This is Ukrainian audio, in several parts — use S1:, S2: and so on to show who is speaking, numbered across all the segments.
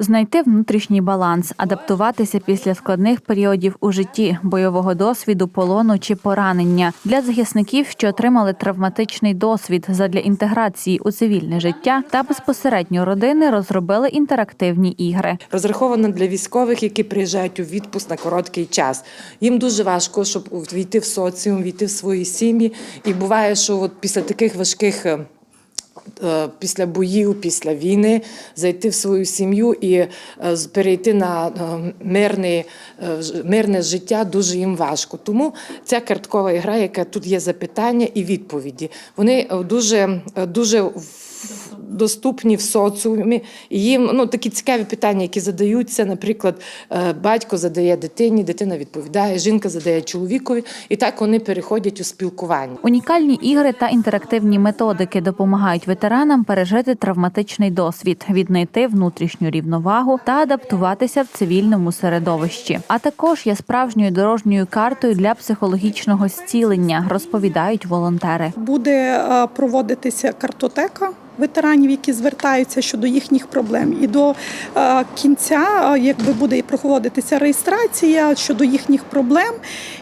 S1: Знайти внутрішній баланс, адаптуватися після складних періодів у житті, бойового досвіду, полону чи поранення для захисників, що отримали травматичний досвід задля інтеграції у цивільне життя та безпосередньо родини розробили інтерактивні ігри.
S2: розрахована для військових, які приїжджають у відпуск на короткий час. Їм дуже важко, щоб війти в соціум, війти в свої сім'ї. І буває, що от після таких важких. Е, Після боїв, після війни зайти в свою сім'ю і е, перейти на е, мирне, мирне життя дуже їм важко. Тому ця карткова ігра, яка тут є запитання і відповіді, вони дуже, дуже доступні в соціумі. Їм ну, такі цікаві питання, які задаються. Наприклад, е, батько задає дитині, дитина відповідає, жінка задає чоловікові, і так вони переходять у спілкування.
S1: Унікальні ігри та інтерактивні методики допомагають ветеранам пережити травматичний досвід, віднайти внутрішню рівновагу та адаптуватися в цивільному середовищі. А також є справжньою дорожньою картою для психологічного зцілення, розповідають волонтери.
S3: буде е, проводитися картотека ветеранів, які звертаються щодо їхніх проблем. І до е, кінця, е, якби буде і проводитися реєстрація щодо їхніх проблем,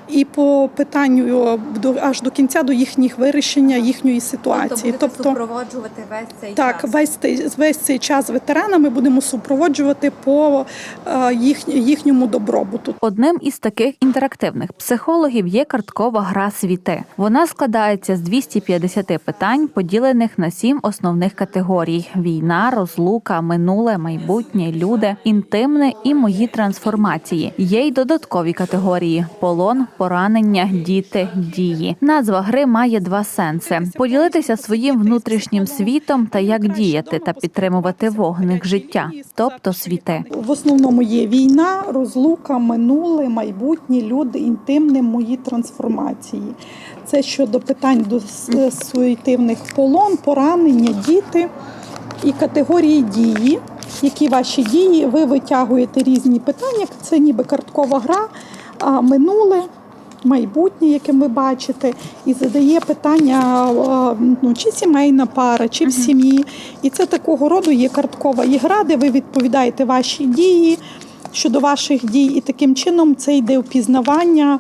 S3: і по питанню до аж до кінця до їхніх вирішення їхньої ситуації.
S4: Тобто супроводжувати весь цей
S3: Так,
S4: час.
S3: весь цей весь цей час ветерана ми будемо супроводжувати по е, їх, їхньому добробуту.
S1: Одним із таких інтерактивних психологів є карткова гра світи. Вона складається з 250 питань, поділених на сім основних категорій: війна, розлука, минуле, майбутнє, люди, інтимне і мої трансформації. Є й додаткові категорії: полон, поранення, діти, дії. Назва гри має два сенси: поділитися своїм внутрішнім світом та як діяти та підтримувати вогник життя, тобто світи.
S3: В основному є війна, розлука, минуле, майбутнє, люди, інтимне, мої трансформації. Це щодо питань до с- суєтивних полон, поранення, діти і категорії дії. Які ваші дії? Ви витягуєте різні питання. Це ніби карткова гра, а минуле. Майбутнє, яке ви бачите, і задає питання, ну, чи сімейна пара, чи в сім'ї. І це такого роду є карткова ігра, де ви відповідаєте ваші дії щодо ваших дій. І таким чином це йде впізнавання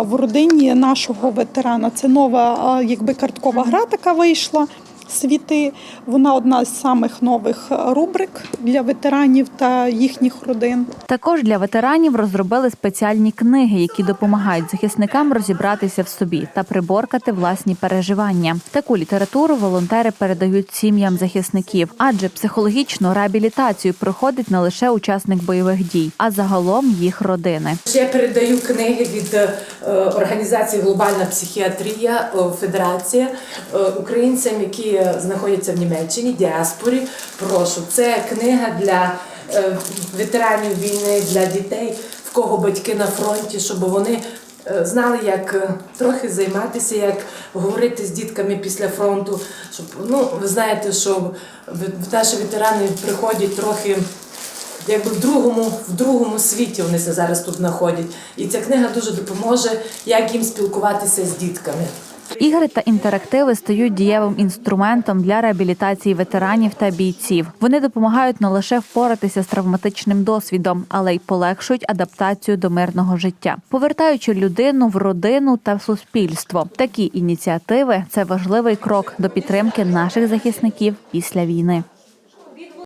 S3: в родині нашого ветерана. Це нова якби карткова гра така вийшла. Світи, вона одна з самих нових рубрик для ветеранів та їхніх родин.
S1: Також для ветеранів розробили спеціальні книги, які допомагають захисникам розібратися в собі та приборкати власні переживання. Таку літературу волонтери передають сім'ям захисників, адже психологічну реабілітацію проходить не лише учасник бойових дій, а загалом їх родини.
S2: Я передаю книги від е, організації Глобальна психіатрія е, Федерація е, українцям, які е, знаходяться в Німеччині, діаспорі. Прошу, це книга для е, ветеранів війни, для дітей, в кого батьки на фронті, щоб вони. е, Знали, як е, трохи займатися, як говорити з дітками після фронту. Щоб ну ви знаєте, що наші ветерани приходять трохи якби в другому, в другому світі вони се зараз тут знаходять. І ця книга дуже допоможе, як їм спілкуватися з дітками.
S1: Ігри та інтерактиви стають дієвим інструментом для реабілітації ветеранів та бійців. Вони допомагають не лише впоратися з травматичним досвідом, але й полегшують адаптацію до мирного життя, повертаючи людину в родину та в суспільство. Такі ініціативи це важливий крок до підтримки наших захисників після війни.